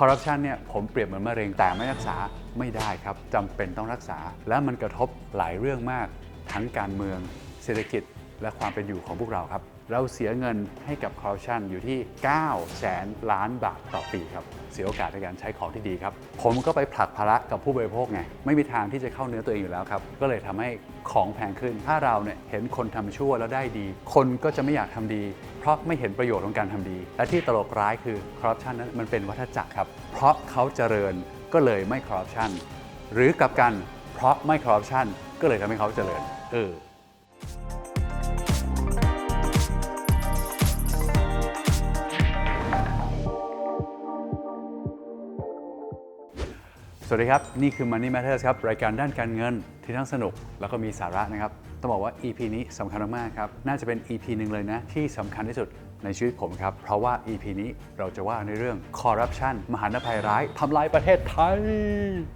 คอร์รัปชันเนี่ยผมเปรียบเหมือนมะเร็งแต่ไม่รักษาไม่ได้ครับจำเป็นต้องรักษา และมันกระทบหลายเรื่องมาก ทั้งการเมือง เศรษฐกิจ และความเป็นอยู่ของพวกเราครับ เราเสียเงินให้กับคอร์รัปชันอยู่ที่ 9 แสนล้านบาทต่อปีครับ เสียโอกาสในการใช้ของที่ดีครับ ผมก็ไปผลักภาระกับผู้บริโภคไง ไม่มีทางที่จะเข้าเนื้อตัวเองอยู่แล้วครับ ก็เลยทำให้ของแพงขึ้น ถ้าเราเนี่ยเห็นคนทำชั่วแล้วได้ดี คนก็จะไม่อยากทำดี เพราะไม่เห็นประโยชน์ของการทำดี และที่ตลกร้ายคือคอร์รัปชันนั้นมันเป็นวัฏจักรครับ เพราะเขาเจริญก็เลยไม่คอร์รัปชันหรือกลับกันเพราะไม่คอร์รัปชันก็เลยทำให้เขาเจริญเออ สวัสดีครับ นี่คือ Money Matters ครับ รายการด้านการเงินที่ทั้งสนุกแล้วก็มีสาระนะครับ ต้องบอกว่า EP นี้สำคัญมากๆครับ น่าจะเป็น EP หนึ่งเลยนะ ที่สำคัญที่สุดในชีวิตผมครับ เพราะว่า EP นี้เราจะว่าในเรื่องคอร์รัปชันมหานภัยร้ายทำลายประเทศไทย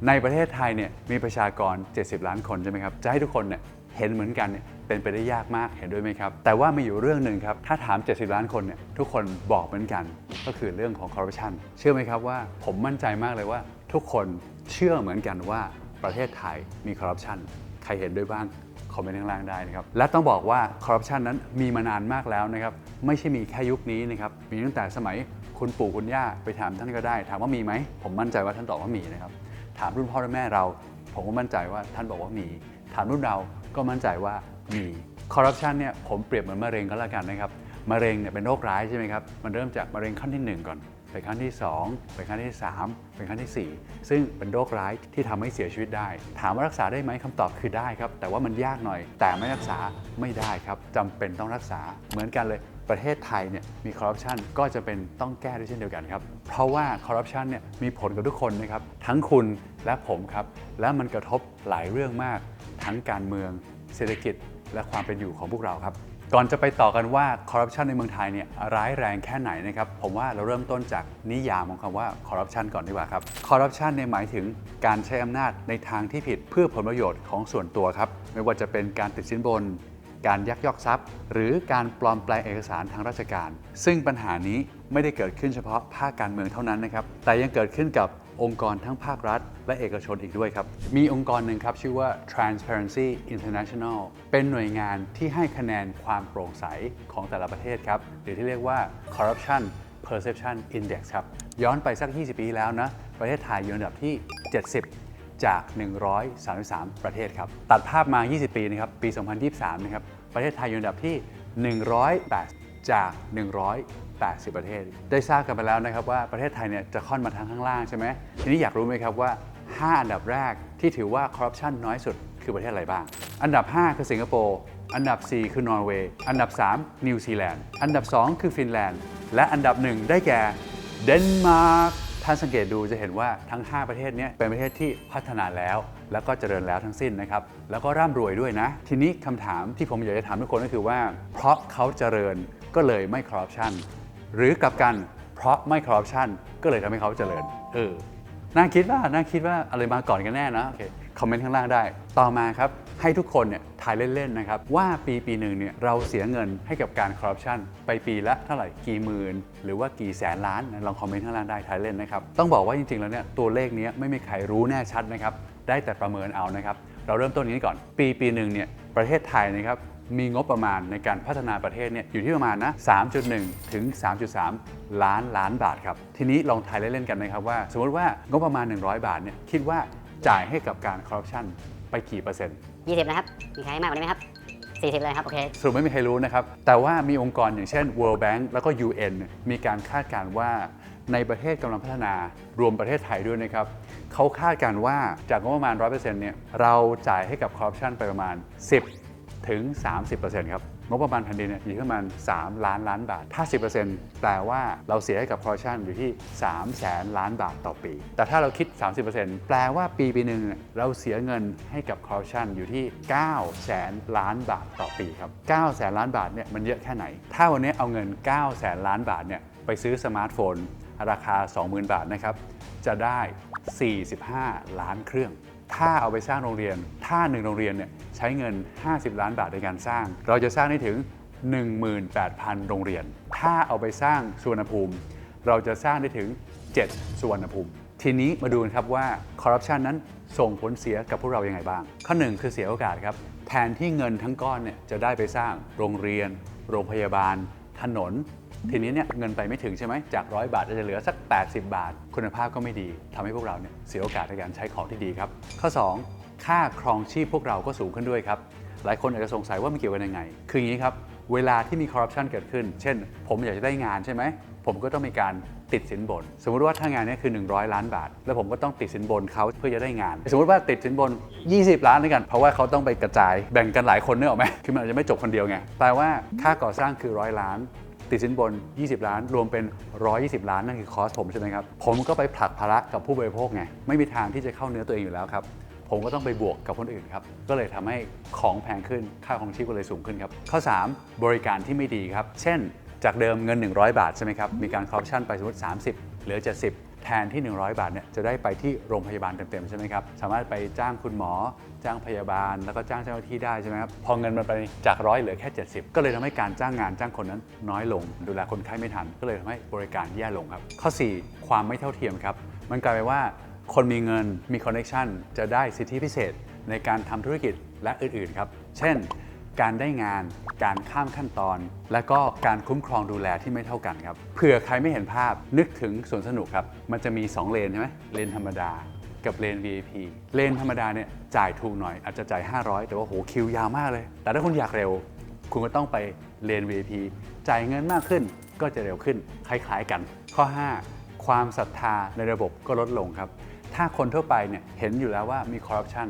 ในประเทศไทยเนี่ยมีประชากร 70 ล้านคนใช่ไหมครับ จะให้ทุกคนเนี่ยเห็นเหมือนกันเนี่ยเป็นไปได้ยากมากเห็นด้วยไหมครับ แต่ว่ามีอยู่เรื่องหนึ่งครับ ถ้าถาม 70 ล้านคนเนี่ยทุกคนบอกเหมือนกัน ก็คือเรื่องของคอร์รัปชันเชื่อไหมครับว่าผมมั่นใจมากเลยว่าทุกคน เชื่อเหมือนกันว่าประเทศไทยมีคอร์รัปชันใครเห็นด้วยบ้างคอมเมนต์ข้างล่างได้นะครับ และต้องบอกว่าคอร์รัปชันนั้นมีมานานมากแล้วนะครับ ไม่ใช่มีแค่ยุคนี้นะครับ มีตั้งแต่สมัยคุณปู่คุณย่าไปถามท่านก็ได้ ถามว่ามีไหม ผมมั่นใจว่าท่านตอบว่ามีนะครับ ถามรุ่นพ่อรุ่นแม่เรา ผมก็มั่นใจว่าท่านบอกว่ามี ถามรุ่นเราก็มั่นใจว่ามีคอร์รัปชันเนี่ยผมเปรียบเหมือนมะเร็งก็แล้วกันนะครับ มะเร็งเนี่ยเป็นโรคร้ายใช่ไหมครับ มันเริ่มจากมะเร็งขั้นที่หนึ่งก่อน ไปขั้นที่2ไปขั้นที่3ไปขั้นทีสี่ 4 ซึ่งเป็นโรคร้ายที่ทำให้เสียชีวิตได้ ถามว่ารักษาได้ไหมคำตอบคือได้ครับ แต่ว่ามันยากหน่อย แต่ไม่รักษาไม่ได้ครับจำเป็นต้องรักษาเหมือนกันเลยประเทศไทยเนี่ยมีคอร์รัปชันก็จะเป็นต้องแก้ด้วยเช่นเดียวกันครับ เพราะว่าคอร์รัปชันเนี่ยมีผลกับทุกคนนะครับทั้งคุณและผมครับ และมันกระทบหลายเรื่องมาก ทั้งการเมือง เศรษฐกิจ และความเป็นอยู่ของพวกเราครับ ก่อนจะไปต่อกันว่าคอร์รัปชันในเมืองไทยเนี่ยร้ายแรงแค่ไหนนะครับ ผมว่าเราเริ่มต้นจากนิยามของคำว่าคอร์รัปชันก่อนดีกว่าครับคอร์รัปชันเนี่ยหมายถึงการใช้อำนาจในทางที่ผิดเพื่อผลประโยชน์ของส่วนตัวครับ ไม่ว่าจะเป็นการติดสินบน การยักยอกทรัพย์ หรือการปลอมแปลงเอกสารทางราชการ ซึ่งปัญหานี้ไม่ได้เกิดขึ้นเฉพาะภาคการเมืองเท่านั้นนะครับแต่ยังเกิดขึ้นกับองค์กรทั้งภาครัฐ และเอกชนอีกด้วยครับ มีองค์กรหนึ่งครับ ชื่อว่า Transparency International เป็นหน่วยงานที่ให้คะแนนความโปร่งใสของแต่ละประเทศครับ หรือที่เรียกว่า Corruption Perception Index ครับ ย้อนไปสัก 20 ปีแล้วนะ ประเทศไทยอยู่อันดับที่ 70จาก 133 ประเทศครับ ตัดภาพมา 20 ปีนะครับ ปี 2023 นะครับ ประเทศไทยอยู่อันดับที่ 108 จาก 80 ประเทศ ได้ทราบกันไปแล้วนะครับว่าประเทศไทยเนี่ยจะค่อนมาทางข้างล่างใช่ไหมทีนี้อยากรู้ไหมครับว่า 5 อันดับแรกที่ถือว่าคอร์รัปชันน้อยสุดคือประเทศอะไรบ้าง อันดับ 5 คือสิงคโปร์ อันดับ 4 คือนอร์เวย์ อันดับ 3 นิวซีแลนด์ อันดับ 2 คือฟินแลนด์ และอันดับ 1 ได้แก่เดนมาร์ก ท่านสังเกตดูจะเห็นว่าทั้ง 5 ประเทศนี้เป็นประเทศที่พัฒนาแล้ว แล้วก็เจริญแล้วทั้งสิ้นนะครับ แล้วก็ร่ำรวยด้วยนะ ทีนี้คำถามที่ผมอยากจะถามทุกคนก็คือว่า เพราะเขาเจริญก็เลยไม่คอร์รัปชัน หรือกลับกันเพราะไม่คอร์รัปชันก็เลยทำให้เขาเจริญเออน่าคิดว่าน่าคิดว่าอะไรมาก่อนกันแน่นะโอเคคอมเมนต์ข้างล่างได้ ต่อมาครับ ให้ทุกคนเนี่ยทายเล่นๆนะครับ ว่าปีปีหนึ่งเนี่ยเราเสียเงินให้กับการคอร์รัปชันไปปีละเท่าไหร่กี่หมื่น หรือว่ากี่แสนล้านนะลองคอมเมนต์ข้างล่างได้ทายเล่นนะครับ ต้องบอกว่าจริงๆแล้วเนี่ยตัวเลขเนี้ยไม่มีใครรู้แน่ชัดนะครับ ได้แต่ประเมินเอานะครับ เราเริ่มต้นอย่างนี้ก่อน ปีปีหนึ่งเนี่ยประเทศไทยนะครับ มีงบประมาณในการพัฒนาประเทศเนี่ยอยู่ที่ประมาณนะ 3.1 ถึง 3.3 ล้านล้านบาทครับ ทีนี้ลองทายเล่นๆกันนะครับว่า สมมติว่างบประมาณ 100 บาทเนี่ยคิดว่าจ่ายให้กับการคอร์รัปชันไปกี่เปอร์เซ็นต์ 20นะครับ มีใครให้มากกว่านี้ไหมครับ 40 เลยครับ โอเค สรุปไม่มีใครรู้นะครับ แต่ว่ามีองค์กรอย่างเช่น World Bank แล้วก็ UN มีการคาดการณ์ว่าในประเทศกำลังพัฒนารวมประเทศไทยด้วยนะครับเขาคาดการณ์ว่าจากงบประมาณ 100%เนี่ยเราจ่ายให้กับคอร์รัปชันไปประมาณ 10 ถึง 30%ครับงบประมาณแผ่นดินเนี่ยอยู่ที่ประมาณ 3 ล้านล้านบาท ถ้า 10%แปลว่าเราเสียให้กับคอร์รัปชันอยู่ที่3แสนล้านบาทต่อปี แต่ถ้าเราคิด 30%แปลว่าปีปีหนึ่งเนี่ยเราเสียเงินให้กับคอร์รัปชันอยู่ที่9แสนล้านบาทต่อปีครับ9แสนล้านบาทเนี่ยมันเยอะแค่ไหน ถ้าวันนี้เอาเงิน 9 แสนล้านบาทเนี่ยไปซื้อสมาร์ทโฟน ราคา 20,000 บาทนะครับจะได้ 45 ล้านเครื่อง ถ้าเอาไปสร้างโรงเรียน ถ้าหนึ่งโรงเรียนเนี่ยใช้เงิน 50 ล้านบาทในการสร้าง เราจะสร้างได้ถึง 18,000 โรงเรียน ถ้าเอาไปสร้างสุวรรณภูมิ เราจะสร้างได้ถึง 7 สุวรรณภูมิ ทีนี้มาดูกันครับว่าคอร์รัปชันนั้นส่งผลเสียกับพวกเรายังไงบ้าง ข้อหนึ่งคือเสียโอกาสครับ แทนที่เงินทั้งก้อนเนี่ยจะได้ไปสร้างโรงเรียน โรงพยาบาล ถนน ทีนี้เนี่ยเงินไปไม่ถึงใช่ไหมจากร้อยบาทจะเหลือสัก 80 บาท คุณภาพก็ไม่ดีทำให้พวกเราเนี่ยเสียโอกาสในการใช้ของที่ดีครับ ข้อ 2 ค่าครองชีพพวกเราก็สูงขึ้นด้วยครับหลายคนอาจจะสงสัยว่ามันเกี่ยวกันยังไง คืออย่างนี้ครับ เวลาที่มีคอร์รัปชันเกิดขึ้น เช่น ผมอยากจะได้งานใช่ไหม ผมก็ต้องมีการติดสินบน สมมุติว่าถ้างานนี้คือ 100 ล้านบาท แล้วผมก็ต้องติดสินบนเขาเพื่อจะได้งาน สมมติว่าติดสินบน 20 ล้านด้วยกัน เพราะว่าเขาต้องไปกระจายแบ่งกันหลายคนเนกอะไหมคือมันอาจจะไม่จบคนเดียวไงแปลว่าค่าก่อสร้างคือร้อยล้าน ติดสินบน 20 ล้าน รวมเป็น 120 ล้านนั่นคือคอสผมใช่ไหมครับผมก็ไปผลักภาระกับผู้บริโภคไงไม่มีทางที่จะเข้าเนื้อตัวเองอยู่แล้วครับผมก็ต้องไปบวกกับคนอื่นครับ ก็เลยทำให้ของแพงขึ้น ค่าของชีพก็เลยสูงขึ้นครับ ข้อ 3 บริการที่ไม่ดีครับ เช่น จากเดิมเงิน 100 บาทใช่ไหมครับ มีการคอร์รัปชันไปสมมติ 30 เหลือ 70 แทนที่ 100 บาทเนี่ยจะได้ไปที่โรงพยาบาลเต็มๆใช่ไหมครับ สามารถไปจ้างคุณหมอ จ้างพยาบาล แล้วก็จ้างเจ้าหน้าที่ได้ใช่ไหมครับ พอเงินมันไปจากร้อยเหลือแค่ 70 ก็เลยทำให้การจ้างงานจ้างคนนั้นน้อยลง ดูแลคนไข้ไม่ทัน ก็เลยทำให้บริการแย่ลงครับ ข้อ 4 ความไม่เท่าเทียมครับ มันกลายเป็นว่า คนมีเงินมีคอนเน c t ชันจะได้สิทธิพิเศษในการทำธุรกิจและอื่นๆครับ เช่น การได้งาน การข้ามขั้นตอน และก็การคุ้มครองดูแลที่ไม่เท่ากันครับเผื่อใครไม่เห็นภาพนึกถึงสวนสนุกครับ มันจะมี 2 เลนใช่ไหมเลนธรรมดากับเลน VIP เลนธรรมดาเนี่ยจ่ายถูกหน่อยอาจจะจ่าย 500 แต่ว่าโหคิวยาวมากเลย แต่ถ้าคุณอยากเร็ว คุณก็ต้องไปเลน VIP จ่ายเงินมากขึ้นก็จะเร็วขึ้นคล้ายๆกัน ข้อ 5 ความศรัทธาในระบบก็ลดลงครับ ถ้าคนทั่วไปเนี่ยเห็นอยู่แล้วว่ามีคอร์รัปชัน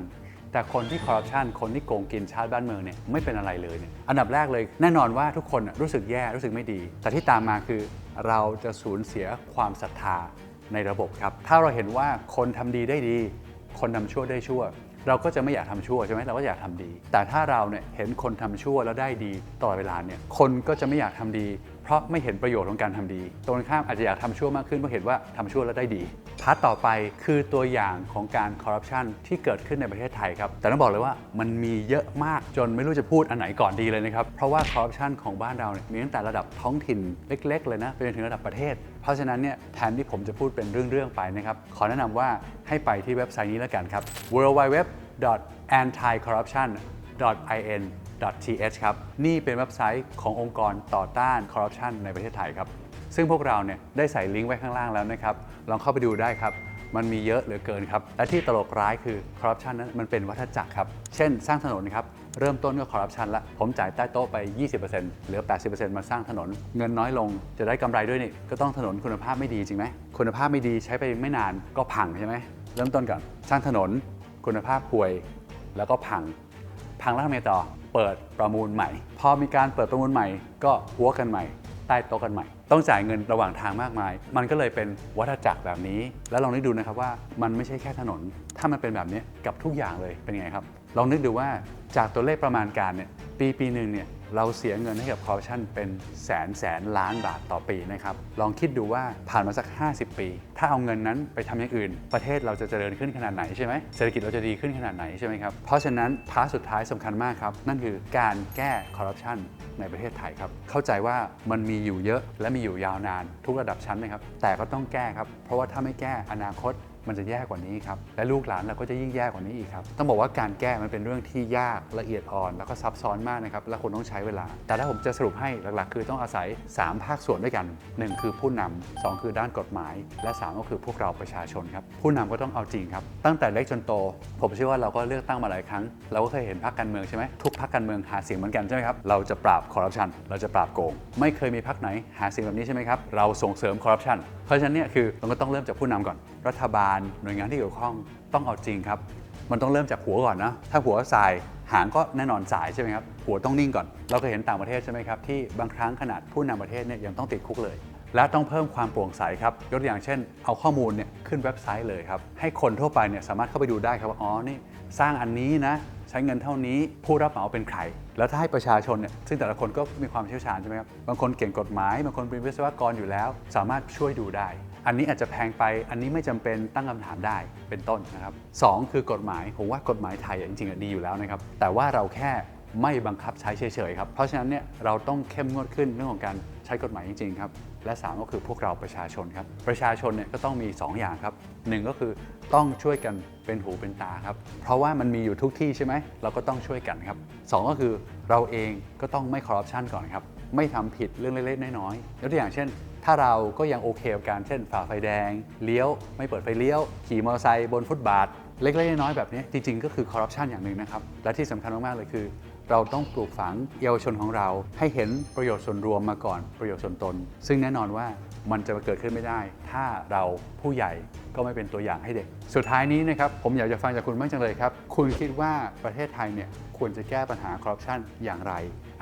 แต่คนที่คอร์รัปชันคนที่โกงกินชาติบ้านเมืองเนี่ยไม่เป็นอะไรเลยเนี่ยอันดับแรกเลยแน่นอนว่าทุกคนรู้สึกแย่รู้สึกไม่ดี แต่ที่ตามมาคือเราจะสูญเสียความศรัทธาในระบบครับ ถ้าเราเห็นว่าคนทำดีได้ดี คนทำชั่วได้ชั่ว เราก็จะไม่อยากทำชั่วใช่ไหมเราก็อยากทำดี แต่ถ้าเราเนี่ยเห็นคนทำชั่วแล้วได้ดีตลอดเวลาเนี่ยคนก็จะไม่อยากทำดี เพราะไม่เห็นประโยชน์ของการทำดี ตรงข้ามอาจจะอยากทำชั่วมากขึ้นเพราะเห็นว่าทำชั่วแล้วได้ดี พาร์ทต่อไปคือตัวอย่างของการคอร์รัปชันที่เกิดขึ้นในประเทศไทยครับ แต่ต้องบอกเลยว่ามันมีเยอะมากจนไม่รู้จะพูดอันไหนก่อนดีเลยนะครับ เพราะว่าคอร์รัปชันของบ้านเราเนี่ยมีตั้งแต่ระดับท้องถิ่นเล็ก ๆ เลยนะไปจนถึงระดับประเทศ เพราะฉะนั้นเนี่ยแทนที่ผมจะพูดเป็นเรื่อง ๆ ไปนะครับ ขอแนะนำว่าให้ไปที่เว็บไซต์นี้แล้วกันครับ w w w anticorruption.in th ครับ นี่เป็นเว็บไซต์ขององค์กรต่อต้านคอร์รัปชันในประเทศไทยครับ ซึ่งพวกเราเนี่ยได้ใส่ลิงก์ไว้ข้างล่างแล้วนะครับ ลองเข้าไปดูได้ครับ มันมีเยอะเหลือเกินครับ และที่ตลกร้ายคือคอร์รัปชันนั้นมันเป็นวัฏจักรครับ เช่น สร้างถนนครับ เริ่มต้นก็คอร์รัปชันละ ผมจ่ายใต้โต๊ะไป 20%เหลือ 80%มาสร้างถนน เงินน้อยลง จะได้กำไรด้วยนี่ ก็ต้องถนนคุณภาพไม่ดีจริงไหม คุณภาพไม่ดีใช้ไปไม่นานก็พังใช่ไหม เริ่มต้นก่อนสร้างถนน คุณภาพห่วย แล้วก็พัง พังแล้วทำไงต่อ เปิดประมูลใหม่ พอมีการเปิดประมูลใหม่ ก็หัวกันใหม่ ใต้โต๊ะกันใหม่ ต้องจ่ายเงินระหว่างทางมากมาย มันก็เลยเป็นวัฏจักรแบบนี้ แล้วลองนึกดูนะครับว่ามันไม่ใช่แค่ถนน ถ้ามันเป็นแบบนี้กับทุกอย่างเลยเป็นไงครับลองนึกดูว่าจากตัวเลขประมาณการเนี่ยปีปีหนึ่งเนี่ย เราเสียเงินให้กับคอร์รัปชันเป็นแสนแสนล้านบาทต่อปีนะครับ ลองคิดดูว่าผ่านมาสัก 50 ปี ถ้าเอาเงินนั้นไปทำอย่างอื่น ประเทศเราจะเจริญขึ้นขนาดไหนใช่ไหมเศรษฐกิจเราจะดีขึ้นขนาดไหนใช่ไหมครับเพราะฉะนั้นพาร์ทสุดท้ายสำคัญมากครับ นั่นคือการแก้คอร์รัปชันในประเทศไทยครับ เข้าใจว่ามันมีอยู่เยอะและมีอยู่ยาวนาน ทุกระดับชั้นนะครับ แต่ก็ต้องแก้ครับ เพราะว่าถ้าไม่แก้อนาคต มันจะแย่กว่านี้ครับ และลูกหลานเราก็จะยิ่งแย่กว่านี้อีกครับ ต้องบอกว่าการแก้มันเป็นเรื่องที่ยากละเอียดอ่อน แล้วก็ซับซ้อนมากนะครับ และคนต้องใช้เวลา แต่ถ้าผมจะสรุปให้หลักๆ คือต้องอาศัย 3 ภาคส่วนด้วยกัน 1 คือผู้นำ2คือด้านกฎหมาย และ 3 ก็คือพวกเราประชาชนครับ ผู้นำก็ต้องเอาจริงครับ ตั้งแต่เล็กจนโต ผมเชื่อว่าเราก็เลือกตั้งมาหลายครั้ง เราก็เคยเห็นพรรคการเมืองใช่ไหมทุกพรรคการเมืองหาเสียงเหมือนกันใช่ไหมครับ เราจะปราบคอร์รัปชัน เราจะปราบโกง ไม่เคยมีพรรคไหนหาเสียงแบบนี้ใช่ไหมครับ เราส่งเสริมคอร์รัปชัน เพราะฉะนั้นเนี่ยคือเราก็ต้องเริ่มจากผู้นำก่อน รัฐบาลหน่วยงานที่เกี่ยวข้องต้องเอาจริงครับ มันต้องเริ่มจากหัวก่อนนะ ถ้าหัวสายหางก็แน่นอนสายใช่ไหมครับ หัวต้องนิ่งก่อน เราเคยเห็นต่างประเทศใช่ไหมครับ ที่บางครั้งขนาดผู้นำประเทศเนี่ยยังต้องติดคุกเลย และต้องเพิ่มความโปร่งใสครับยกตัวอย่างเช่น เอาข้อมูลเนี่ยขึ้นเว็บไซต์เลยครับให้คนทั่วไปเนี่ยสามารถเข้าไปดูได้ครับว่าอ๋อนี่สร้างอันนี้นะ ใช้เงินเท่านี้ผู้รับเหมาเป็นใคร แล้วถ้าให้ประชาชนเนี่ยซึ่งแต่ละคนก็มีความเชี่ยวชาญใช่ไหมครับบางคนเก่งกฎหมายบางคนเป็นวิศวกรอยู่แล้ว สามารถช่วยดูได้ อันนี้อาจจะแพงไปอันนี้ไม่จำเป็นตั้งคำถามได้เป็นต้นนะครับสองคือกฎหมายผมว่ากฎหมายไทยอะจริงๆดีอยู่แล้วนะครับแต่ว่าเราแค่ไม่บังคับใช้เฉยๆครับ เพราะฉะนั้นเนี่ยเราต้องเข้มงวดขึ้นเรื่องของการใช้กฎหมายจริงๆครับ และ 3 ก็คือพวกเราประชาชนครับ ประชาชนเนี่ยก็ต้องมี 2 อย่างครับหนึ่งก็คือ ต้องช่วยกันเป็นหูเป็นตาครับ เพราะว่ามันมีอยู่ทุกที่ใช่ไหม เราก็ต้องช่วยกันครับสองก็คือเราเองก็ต้องไม่คอร์รัปชันก่อนครับ ไม่ทำผิดเรื่องเล็กๆน้อยๆยกตัวอย่างเช่น ถ้าเราก็ยังโอเคกับการเช่นฝ่าไฟแดง เลี้ยว ไม่เปิดไฟเลี้ยว ขี่มอเตอร์ไซค์บนฟุตบาท เล็กๆน้อยๆแบบนี้จริงๆ ก็คือคอร์รัปชันอย่างหนึ่งนะครับ และที่สำคัญมากๆเลยคือ เราต้องปลูกฝังเยาวชนของเรา ให้เห็นประโยชน์ส่วนรวมมาก่อนประโยชน์ส่วนตน ซึ่งแน่นอนว่ามันจะเกิดขึ้นไม่ได้ ถ้าเราผู้ใหญ่ก็ไม่เป็นตัวอย่างให้เด็ก สุดท้ายนี้นะครับผมอยากจะฟังจากคุณบ้างจังเลยครับ คุณคิดว่าประเทศไทยเนี่ยควรจะแก้ปัญหาคอร์รัปชันอย่างไร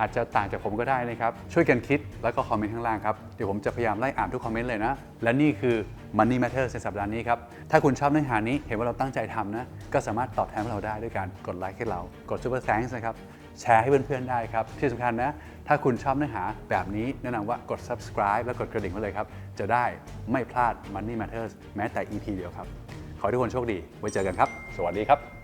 อาจจะต่างจากผมก็ได้นะครับ ช่วยกันคิดแล้วก็คอมเมนต์ข้างล่างครับ เดี๋ยวผมจะพยายามไล่อ่านทุกคอมเมนต์เลยนะ และนี่คือ Money Matters ในสัปดาห์นี้ครับ ถ้าคุณชอบเนื้อหานี้เห็นว่าเราตั้งใจทำนะ ก็สามารถตอบแทนเราได้ด้วยการกดไลค์ให้เรา กด Super Thanks นะครับ แชร์ให้เพื่อนๆได้ครับ ที่สำคัญนะ ถ้าคุณชอบเนื้อหาแบบนี้แนะนำว่ากด subscribe และกดกระดิ่งไว้เลยครับ จะได้ไม่พลาด Money Matters แม้แต่ EP เดียวครับ ขอให้ทุกคนโชคดี ไว้เจอกันครับ สวัสดีครับ